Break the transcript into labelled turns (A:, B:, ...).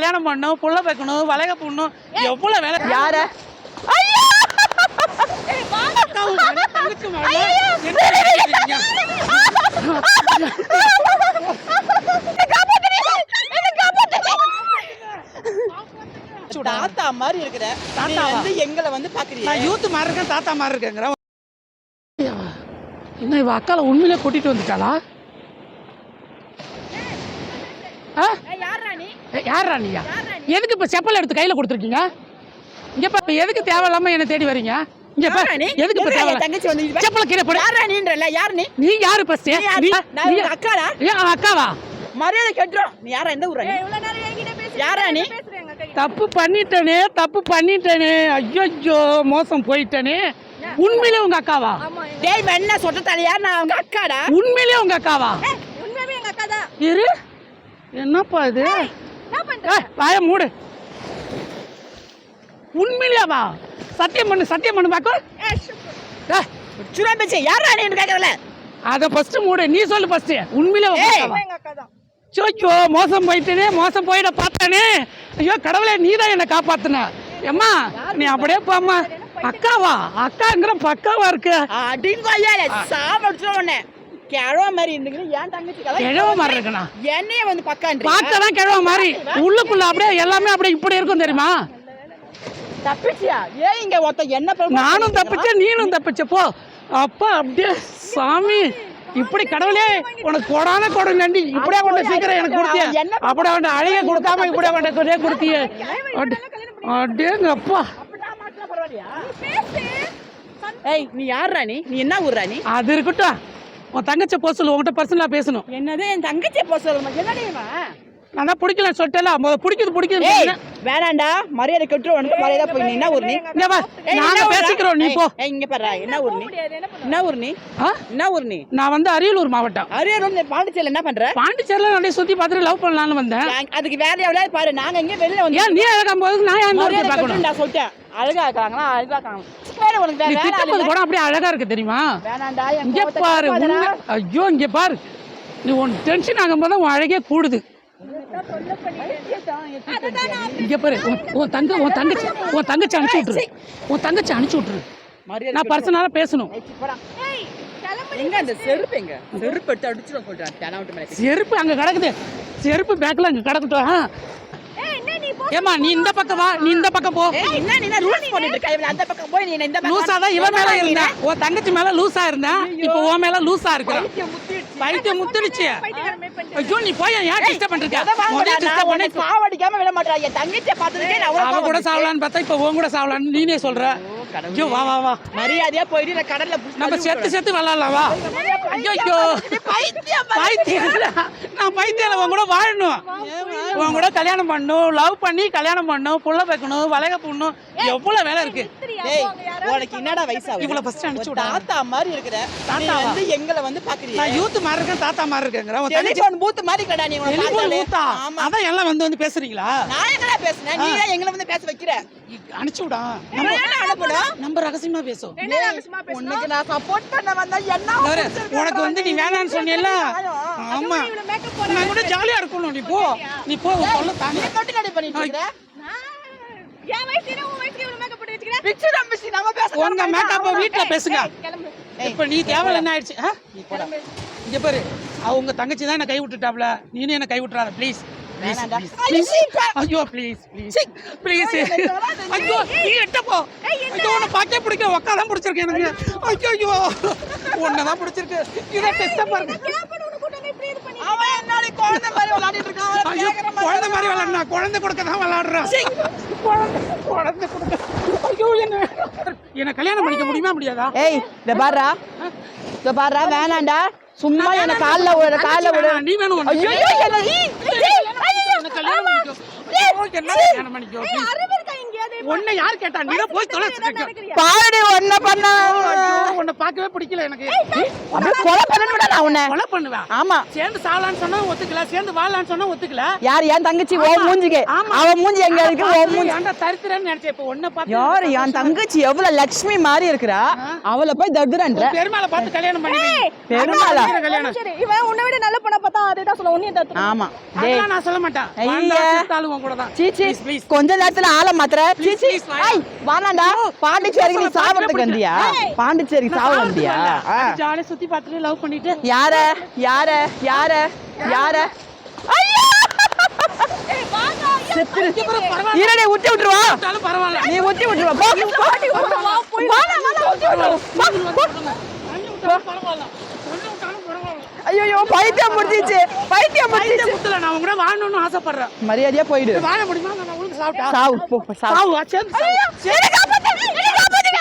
A: கல்யாணம் பண்ணணும் புள்ள வைக்கணும் வளைக போடணும் எவ்வளவு வேலை
B: யார? தாத்தா மாதிரி இருக்கிற. நீ
A: தாத்தாவா?
B: வந்து எங்களை வந்து பாக்குறீங்க
A: நான் யூத் மாதிரி இருக்கேன் தாத்தா மாதிரி இருக்கேங்கிறேன் என்ன இவ அக்கால உண்மையிலே கூட்டிட்டு வந்துட்டாளா? ஆ? ஏ, யார்ரா நீயா எதுக்கு இப்ப செப்பல் எடுத்து கையில கொடுத்துருக்கீங்க? இங்க பா இப்ப எதுக்கு தேவையில்லாம என்ன தேடி வரீங்க? இங்க பா
B: யாரா நீ?
A: எதுக்கு இப்ப
B: எதுக்கு
A: தேவை
B: என் தங்கச்சி வந்து
A: செப்பல கீழே போடு.
B: யாரா நீன்றல யார் நீ?
A: நீ யாரு ஃபர்ஸ்ட்
B: நீ யாரு? நான் அக்காடா
A: ஏன் அக்காவா?
B: மரியாதை கெட்டுறோம் நீ யாரா? எந்த ஊரா நீ யாரா நீ
A: தப்பு பண்ணிட்டேனே தப்பு பண்ணிட்டேனே. ஐயோ மோசம் போயிட்டேனே. உண்மையிலே உங்க அக்காவா?
B: டேய் என்ன சொட்ட தலையா நான் உங்க அக்காடா?
A: உண்மையிலே உங்க அக்காவா?
C: உண்மையாவே எங்க அக்கா தான்
A: இரு. என்னப்பா இது? வாய மூடு. உண்மையிலேவா? சத்தியம் பண்ணு சத்தியம் பண்ணு பாக்கும்
B: சுரா பேச்சு. யாரா நீ கேக்குறல
A: அத ஃபர்ஸ்ட் மூடு. நீ சொல்லு ஃபர்ஸ்ட் உண்மையிலே ஐயோ மோசம் போயிட்டேனே மோசம் போயிட பார்த்தானே. ஐயோ கடவுளே நீ தான் என்னை காப்பாத்துன. ஏம்மா நீ அப்படியே போம்மா அக்காவா? அக்காங்கிற பக்காவா இருக்கு?
B: அடிங்கோ ஐயா சாம அடிச்சுட உடனே கிழவ மாதிரி இருந்துக்கிட்டு ஏன் தங்கச்சி
A: கிழவ மாதிரி இருக்கணா
B: என்னைய வந்து பக்கான்றீங்க
A: பார்க்கதான் கிழவ மாதிரி. உள்ளுக்குள்ள அப்படியே எல்லாமே அப்படியே இப்படி இருக்கும் தெரியுமா?
B: தப்பிச்சியா? ஏன் இங்க ஒருத்த என்ன
A: நானும் தப்பிச்சேன் நீனும் தப்பிச்ச. போ. அப்பா அப்படியே சாமி இப்படி கடவுளே உனக்கு கொடான கொடை நண்டி இப்படியே கொண்டு சீக்கிரம் எனக்கு கொடுத்திய? அப்படியே கொண்டு அழகே கொடுக்காம இப்படியே கொண்டு கொண்டே கொடுத்திய. அப்படியேங்க அப்பா?
B: ஏய் நீ யார்ரா நீ? நீ என்ன ஊர்ரா நீ?
A: அது இருக்கட்டும். உன் தங்கச்சி போக சொல்லு உன்கிட்ட பர்சனலா பேசணும்.
B: என்னது என் தங்கச்சி போக சொல்லுமா என்னடி
A: நான் தான் பிடிக்கல சொல்லிட்டேல பிடிக்குது பிடிக்குது.
B: வேணாண்டா மரியாதை கெட்டு உனக்கு மரியாதை போய் என்ன ஊர் நீ?
A: இங்க நாங்க? பேசிக்கிறோம் நீ போ.
B: இங்க பாரு என்ன ஊர் நீ?
C: என்ன
B: ஊர் நீ? என்ன ஊர் நீ?
A: நான் வந்து அரியலூர் மாவட்டம்.
B: அரியலூர் நீ பாண்டிச்சேரியில் என்ன பண்ற?
A: பாண்டிச்சேரியில நிறைய சுத்தி பார்த்துட்டு லவ் பண்ணலாம்னு வந்தேன்.
B: அதுக்கு வேற எவ்வளவு பாரு நாங்க எங்க வெளியில வந்து
A: ஏன் நீ அழகாம் போது நான் ஏன் பார்க்கணும்?
B: கெட்டுண்டா சொல்லிட்டேன். அழகா இருக்காங்களா? அழகா இருக்காங்க வேற உனக்கு வேற.
A: கூட அப்படியே அழகா இருக்கு தெரியுமா?
B: வேணாண்டா
A: இங்க பாரு ஐயோ இங்க பாரு. நீ உன் டென்ஷன் ஆகும் போது உன் அழகே கூடுது. இங்க பாரு உன்- தங்க உன் தங்கச்சி உன் தங்கச்சி அனுப்பிச்சு விட்டுரு. உன் தங்கச்சி அனுப்பிச்சு விட்டுரு. நான் பர்சனலா பேசணும்.
B: செருப்பு
A: அங்க கிடக்குது. செருப்பு பேக்ல அங்க கிடக்கட்டும்.
C: என்ன நீ போ
A: ஏம்மா நீ இந்த பக்கம் வா நீ இந்த பக்கம் போ.
B: ஏய் என்ன நீ ரூல்ஸ் போட்டுட்டு இருக்க இவன் அந்த பக்கம் போய் நீ இந்த பக்கம்
A: லூசா தான் இவன் மேல இருந்தேன். உன் தங்கச்சி மேல லூசா இருந்தேன். இப்போ உன் மேல லூசா இருக்கிறான்.
B: பைத்தியம் முத்திடுச்சு.
A: ஐயோ நீ போய் ஏன் டிஸ்டர்ப் பண்ணிருக்க
B: சாவடிக்காம விட மாட்டா என் தங்கச்சியை அவ்வளவு
A: அவ கூட. சாவலான்னு பார்த்தா இப்போ உன் கூட சாவலான்னு நீனே சொல்ற. ஐயோ வா வா வா.
B: மரியாதையா போயிட்டு கடல்ல
A: நம்ம செத்து
B: விட்டுறேன்.
A: செத்து விளாடலாம் வா. ஐயோ ஐயோ
B: பைத்தியம்
A: பைத்தியம். நான் பைத்தியம் உன் கூட வாழணும். உன் கூட கல்யாணம் பண்ணணும் லவ் பண்ணி கல்யாணம் பண்ணணும் புள்ள வைக்கணும் வளைக போடணும் எவ்வளவு வேலை இருக்கு.
B: உனக்கு என்னடா வயசாகுது
A: இவ்வளவு first அனுப்பிச்சு
B: தாத்தா மாதிரி இருக்கிற நீ
A: தாத்தாவா?
B: வந்து எங்களை வந்து பாக்குறீங்க
A: நான் யூத் மாதிரி இருக்கேன் தாத்தா மாதிரி இருக்கேங்கிற. உன்
B: டெலிபோன் பூத் மாதிரி இருக்கடா நீ உன
A: டெலிபோன்
B: பார்த்தாலே.
A: ஊத்தா
B: ஆமா.
A: அதான் எல்லாம் வந்து வந்து பேசுறீங்களா?
B: நான் எங்கடா பேசுனேன் நீ தான் எங்களை வந்து பேச வைக்கிற?
A: அனுப்பிச்சு விடா
B: நம்ம
A: ரகசியமா பேசும்
B: உனக்கு நான் சப்போர்ட் பண்ண வந்தா என்ன
A: உனக்கு வந்து நீ வேணான்னு சொன்னியல்ல? ஆமா. நான் கூட ஜாலியா இருக்கணும் நீ போ. நீ போ தாங்க
B: நீ மட்டும் நடி பண்ணிட்டு இருக்கிற?
C: என் உன் வயசுக்கு இவ்வளவு மேக்கப் போட்டு வச்சுக்கிறேன்
B: பிக்சர் அம்பிச்சு நம்ம பேச
A: உங்க மேக்கப்ப வீட்ல பேசுங்க.
C: கிளம்பு.
A: இப்ப நீ தேவையில்ல என்ன ஆயிடுச்சு? இங்க பாரு. அவங்க தங்கச்சி தான் என்ன கை விட்டுட்டாப்ல. நீனும் என்ன கை விட்டுறாத ப்ளீஸ். ஐயோ ப்ளீஸ் ப்ளீஸ் ப்ளீஸ் ஐயோ நீ எட்ட போ. ஐயோ உன்னை பாக்கே பிடிக்க உக்கா தான் பிடிச்சிருக்கு எனக்கு. ஐயோ. ஐயோ உன்னை தான் பிடிச்சிருக்கு. இதை பாருங்க.
B: குழந்தை மாதிரி
A: விளாடுனா குழந்தை கொடுக்க தான் விளாடுறான் குழந்தை கொடுக்க. ஐயோ என்ன? என்ன கல்யாணம் பண்ணிக்க முடியுமா முடியாதா?
B: ஏய் இந்த பாருடா இந்த பாருடா வேணாண்டா சும்மா என்ன கால்ல விட கால்ல விட.
A: நீ வேணும்.
B: ஐயோ என்ன
A: உன்னை யார் கேட்டா? நீ போய் தொலை
C: நினைக்கிறியா
B: பாருடி ஒன்ன பண்ண
A: உன்னை பார்க்கவே பிடிக்கல எனக்கு.
B: அப்படியே கொலை பண்ணணும்டா நான் உன்னை.
A: கொலை பண்ணுவேன்.
B: ஆமா.
A: சேர்ந்து சாவலான்னு சொன்னா ஒத்துக்கல சேர்ந்து வாழலான்னு சொன்னா ஒத்துக்கல.
B: யார் என் தங்கச்சி ஓ மூஞ்சிக்கு. அவ மூஞ்சி எங்க இருக்கு? ஓ மூஞ்சி.
A: ஏன்டா தரித்திரன்னு நினைச்சேன் இப்ப உன்னை பார்த்து
B: யாரு என் தங்கச்சி எவ்வளவு லட்சுமி மாதிரி இருக்கிறா? அவளை போய் தடுறன்ற
A: பெருமாளை பார்த்து கல்யாணம் பண்ணி
B: பெருமாளா?
A: கல்யாணம்.
C: சரி இவன் உன்னை விட நல்ல பொண்ணை பார்த்தா அதே தான் சொல்ல உன்னையும் தத்து
B: ஆமா.
A: நான் சொல்ல மாட்டேன்.
B: ஐயா.
A: கூட தான்.
B: கொஞ்ச நேரத்துல ஆள மாத்திர சீச்சி பாண்டிச்சேரிக்கு நீ சாவறதுக்கு வந்தியா? பாண்டிச்சேரிக்கு சாவ வந்தியா.
A: ஜாலியா சுத்தி பார்த்துட்டு லவ் பண்ணிட்டு.
B: யார யார யார யார. இருடி விட்டு விட்டுருவா. நீ விட்டுருவா.
A: பரவாயில்ல.
B: ஐயோ பைத்தியம் முடிஞ்சிச்சு. பைத்தியம்
A: பைத்திய
B: முடிஞ்சிச்சு.
A: நான் உங்க கூட வாழணும்னு ஆசைப்படுறேன்.
B: மரியாதையா போயிடு.
A: வாழ முடியுமா? சாப்பிட்டா
B: சாவு போ சாவு
A: சாவு சேர்ந்து சாவு.
B: என்னை காப்பாத்துங்க, என்னை காப்பாத்துங்க.